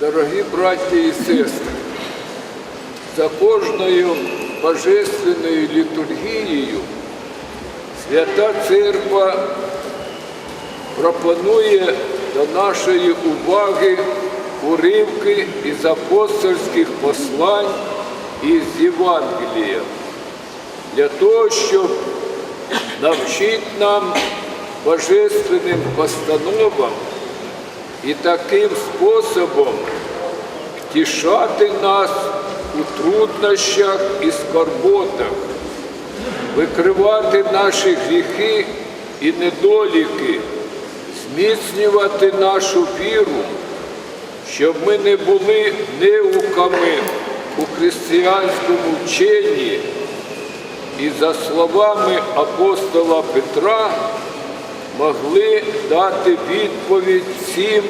Дорогі браті і сестри, за кожною божественною літургією Свята Церква пропонує до нашої уваги уривки із апостольських послань і з Євангелія для того, щоб навчити нам божественним постановам і таким способом втішати нас у труднощах і скорботах, викривати наші гріхи і недоліки, зміцнювати нашу віру, щоб ми не були неуками у християнському вченні. І за словами апостола Петра могли дати відповідь всім,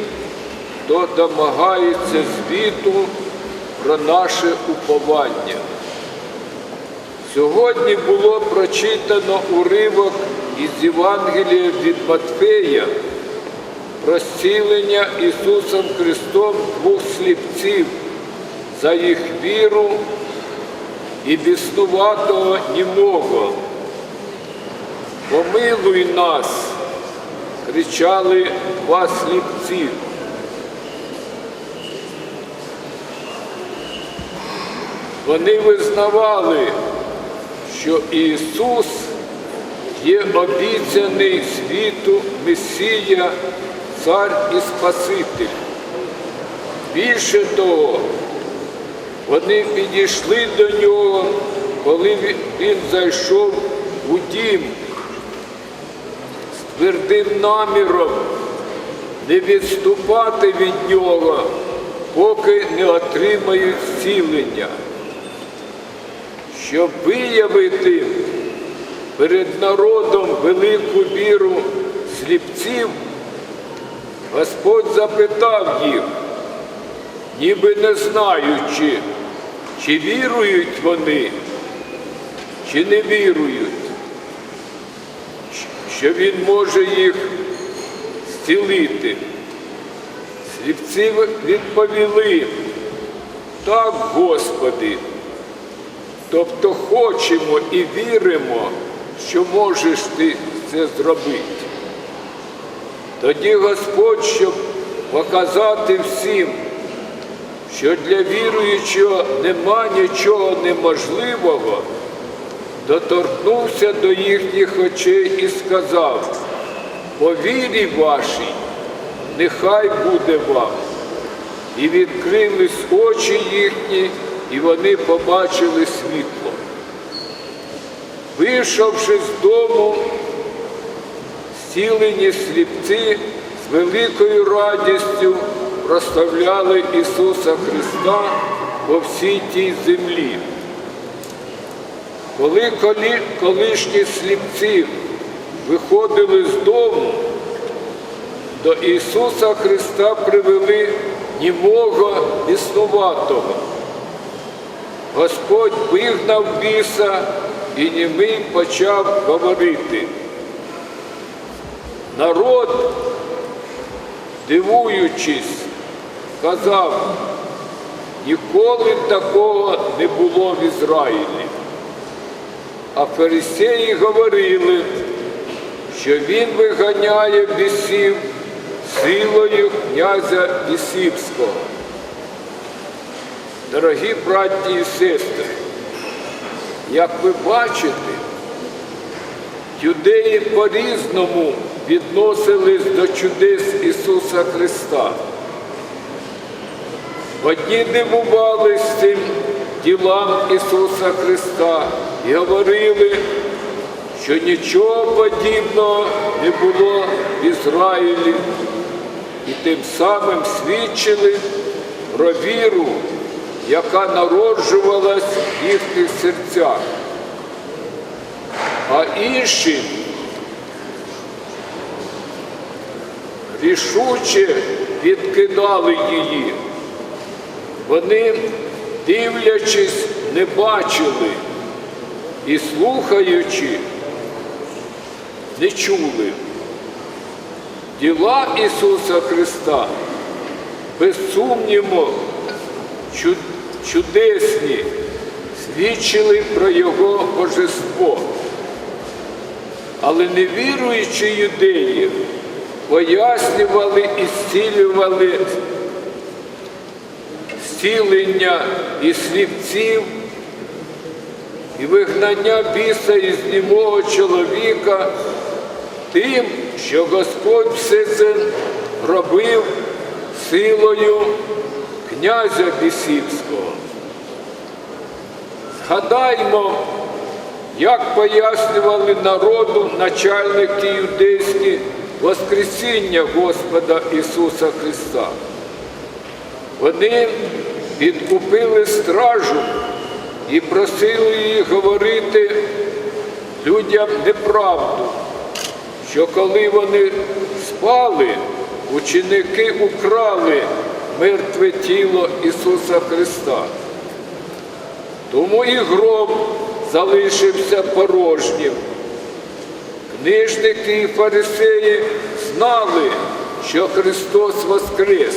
хто домагається звіту про наше уповання. Сьогодні було прочитано уривок із Євангелія від Матфея про зцілення Ісусом Христом двох сліпців за їх віру і біснуватого німого. Помилуй нас, кричали два сліпці. Вони визнавали, що Ісус є обіцяний світу Месія, Цар і Спаситель. Більше того, вони підійшли до нього, коли він- зайшов у дім твердим наміром не відступати від нього, поки не отримають зцілення. Щоб виявити перед народом велику віру сліпців, Господь запитав їх, ніби не знаючи, чи вірують вони, чи не вірують, що Він може їх зцілити. Сліпці відповіли, так, Господи, тобто хочемо і віримо, що можеш ти це зробити. Тоді Господь, щоб показати всім, що для віруючого нема нічого неможливого, доторкнувся до їхніх очей і сказав, по вірі вашій, нехай буде вам. І відкрились очі їхні, і вони побачили світло. Вийшовши з дому, зцілені сліпці з великою радістю прославляли Ісуса Христа по всій тій землі. Коли колишні сліпці виходили з дому, до Ісуса Христа привели німого існуватого. Господь вигнав біса, і німий почав говорити. Народ, дивуючись, казав, ніколи такого не було в Ізраїлі. А фарисеї говорили, що він виганяє бісів силою князя Ісіпського. Дорогі браті і сестри, як ви бачите, юдеї по-різному відносились до чудес Ісуса Христа. Одні дивувались цим ділам Ісуса Христа говорили, що нічого подібного не було в Ізраїлі, і тим самим свідчили про віру, яка народжувалась в їхніх серцях. А інші рішуче відкидали її. Вони, дивлячись, не бачили і слухаючи, не чули. Діла Ісуса Христа без сумніву, чудесні, свідчили про його божество. Але невіруючі юдеї пояснювали і зцілювали зцілення і слівців, і вигнання біса із німого чоловіка тим, що Господь все це робив силою князя Бісівського. Згадаймо, як пояснювали народу начальники юдейські Воскресіння Господа Ісуса Христа. Вони підкупили стражу і просили її говорити людям неправду, що коли вони спали, ученики украли мертве тіло Ісуса Христа. Тому і гроб залишився порожнім. Книжники і фарисеї знали, що Христос воскрес,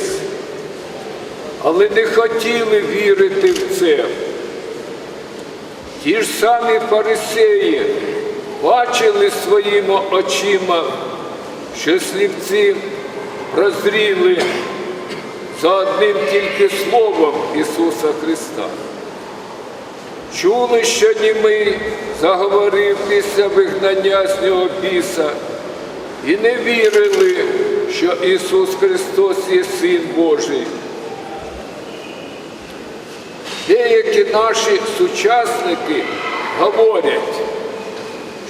але не хотіли вірити в це. Ті ж самі фарисеї бачили своїми очима, що слівці прозріли за одним тільки словом Ісуса Христа. Чули, що німий заговорив після вигнання з нього біса, і не вірили, що Ісус Христос є Син Божий. Деякі наші сучасники говорять,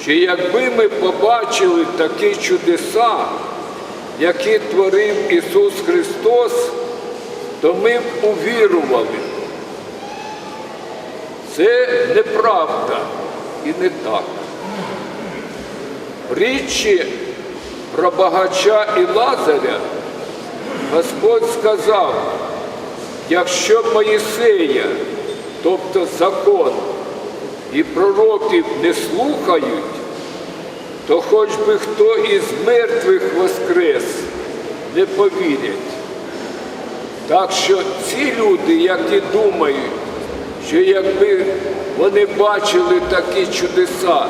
що якби ми побачили такі чудеса, які творив Ісус Христос, то ми б увірували. Це неправда і не так. Річі про багача і Лазаря Господь сказав, якщо Моїсея, тобто закон і пророків не слухають, то хоч би хто із мертвих воскрес, не повірять. Так що ці люди, які думають, що якби вони бачили такі чудеса,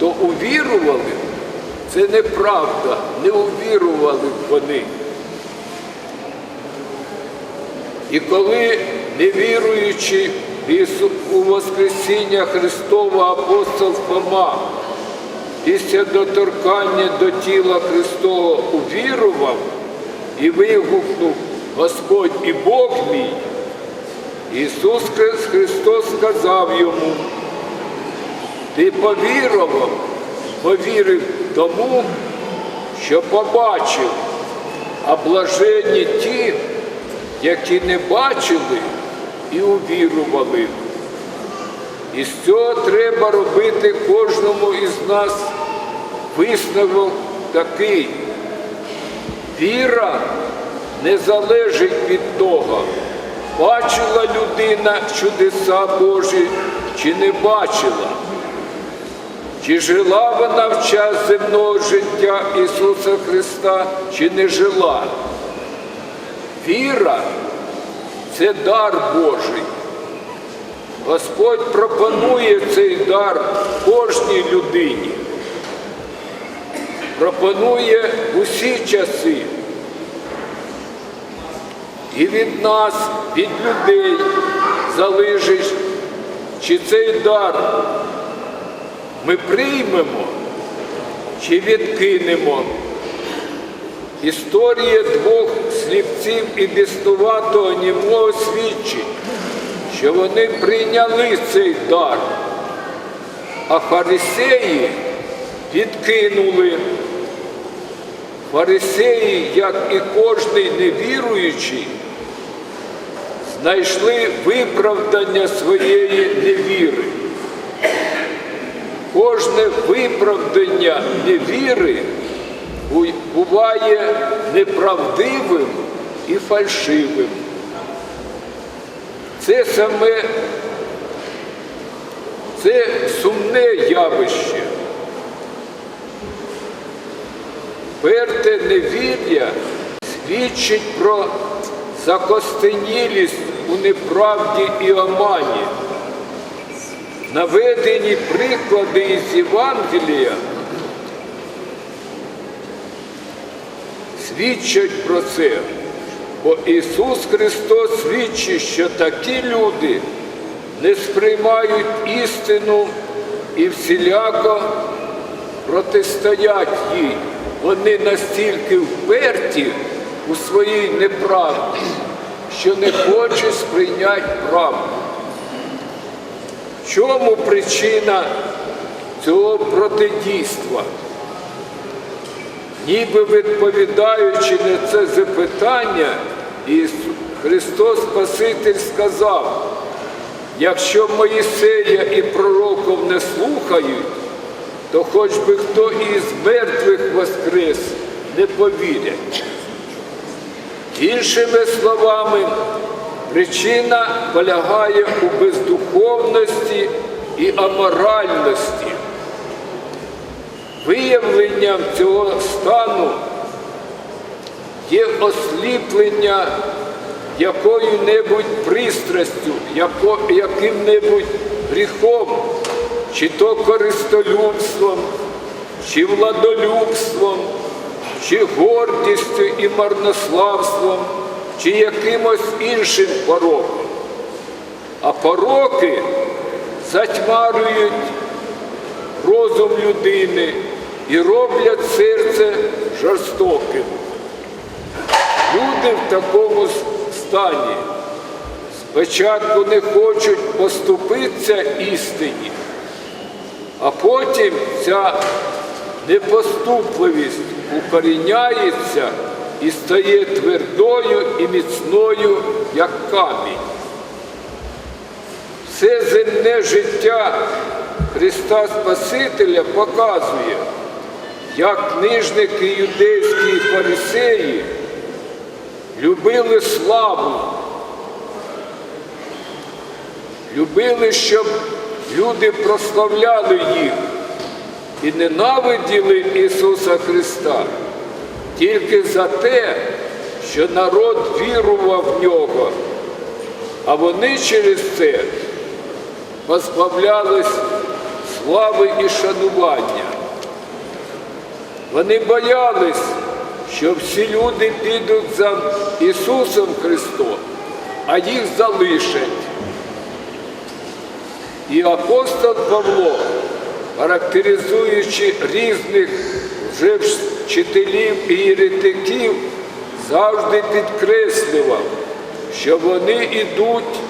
то увірували, це неправда, не увірували б вони. І коли невіруючи Ісу- у Воскресіння Христова апостол Фома після доторкання до тіла Христового увірував і вигукнув Господь і Бог мій, Ісус Христос сказав йому, ти повірував, повірив тому, що побачив, а блаженні ті, які не бачили і увірували. І з цього треба робити кожному із нас висновок такий. Віра не залежить від того, бачила людина чудеса Божі чи не бачила. Чи жила вона в час земного життя Ісуса Христа, чи не жила? Віра це дар Божий. Господь пропонує цей дар кожній людині. Пропонує усі часи. І від нас, від людей залежить, чи цей дар ми приймемо, чи відкинемо. Історія двох слівців і біснуватого німого свідчить, що вони прийняли цей дар, а фарисеї відкинули. Фарисеї, як і кожний невіруючий, знайшли виправдання своєї невіри. Кожне виправдання невіри буває неправдивим і фальшивим. Це саме це сумне явище. Перте невір'я свідчить про закостенілість у неправді і омані. Наведені приклади із Євангелія свідчать про це, бо Ісус Христос свідчить, що такі люди не сприймають істину і всіляко протистоять їй. Вони настільки вперті у своїй неправді, що не хочуть сприйняти правду. В чому причина цього протидійства? Ніби відповідаючи на це запитання, Христос Спаситель сказав, якщо Моїсея і пророків не слухають, то хоч би хто із мертвих воскрес не повірять. Іншими словами, причина полягає у бездуховності і аморальності. Виявленням цього стану є осліплення якою-небудь пристрастю, яким-небудь гріхом, чи то користолюбством, чи владолюбством, чи гордістю і марнославством, чи якимось іншим пороком. А пороки затьмарюють розум людини і роблять серце жорстоким. Люди в такому стані спочатку не хочуть поступитися істині, а потім ця непоступливість укоріняється і стає твердою і міцною, як камінь. Все земне життя Христа Спасителя показує, як книжники юдейські і фарисеї любили славу, любили, щоб люди прославляли їх і ненавиділи Ісуса Христа тільки за те, що народ вірував в нього, а вони через це позбавлялись слави і шанування. Вони боялись, що всі люди підуть за Ісусом Христом, а їх залишать. І апостол Павло, характеризуючи різних вже вчителів і єретиків, завжди підкреслював, що вони йдуть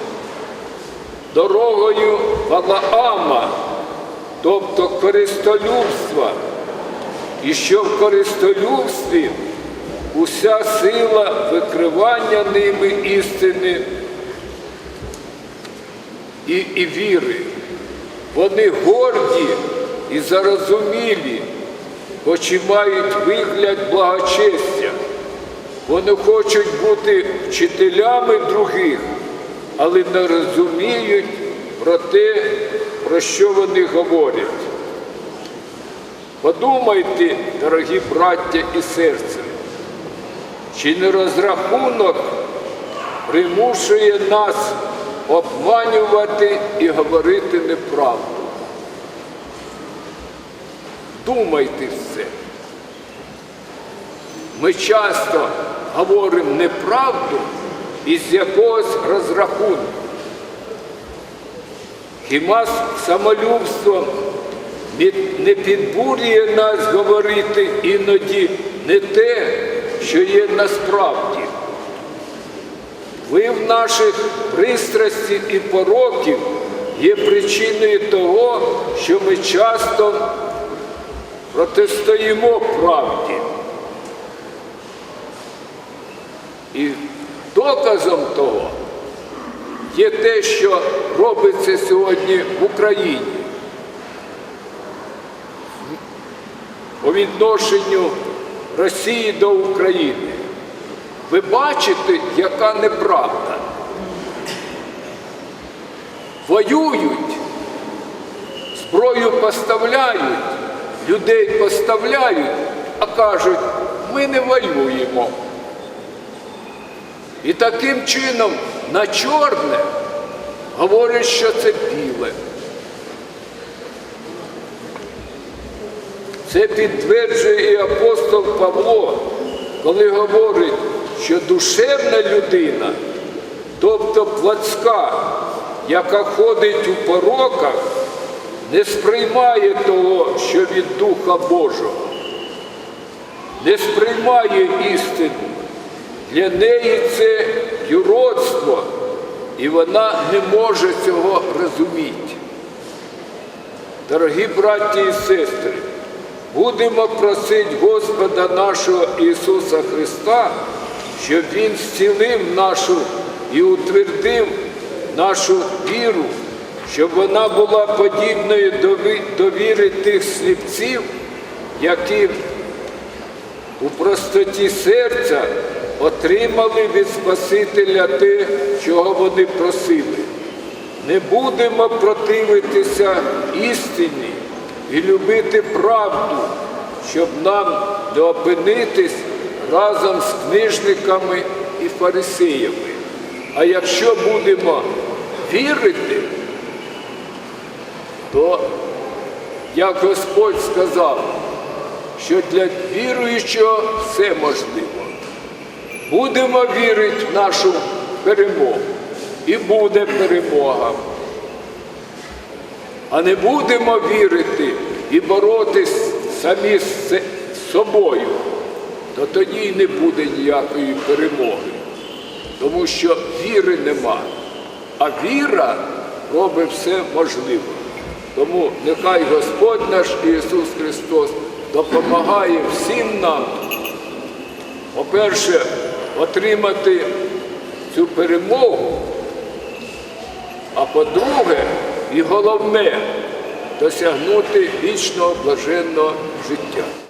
дорогою Валаама, тобто користолюбства, і що в користолюбстві уся сила викривання ними істини і, і віри. Вони горді і зарозумілі, хоч і мають вигляд благочестя. Вони хочуть бути вчителями других, але не розуміють про те, про що вони говорять. Подумайте, дорогі браття і серце, чи не розрахунок примушує нас обманювати і говорити неправду? Думайте все. Ми часто говоримо неправду із якогось розрахунку. Хіба самолюбство не- не підбурює нас говорити іноді не те, що є насправді. Вплив наших пристрастей і пороків є причиною того, що ми часто протистоїмо правді. І доказом того є те, що робиться сьогодні в Україні відношенню Росії до України. Ви бачите, яка неправда. Воюють, зброю поставляють, людей поставляють, а кажуть, ми не воюємо. І таким чином на чорне говорять, що це біле. Це підтверджує і апостол Павло, коли говорить, що душевна людина, тобто плотська, яка ходить у пороках, не сприймає того, що від Духа Божого, не сприймає істину. Для неї це юродство, і вона не може цього розуміти. Дорогі браті і сестри, будемо просити Господа нашого Ісуса Христа, щоб Він зцілив нашу і утвердив нашу віру, щоб вона була подібною до віри тих сліпців, які у простоті серця отримали від Спасителя те, чого вони просили. Не будемо противитися істині і любити правду, щоб нам не опинитись разом з книжниками і фарисеями. А якщо будемо вірити, то, як Господь сказав, що для віруючого все можливо. Будемо вірити в нашу перемогу. І буде перемога. А не будемо вірити і боротись самі з собою, то тоді й не буде ніякої перемоги. Тому що віри нема. А віра робить все можливе. Тому нехай Господь наш Ісус Христос допомагає всім нам, по-перше, отримати цю перемогу, а по-друге, і головне, досягнути вічного блаженного життя.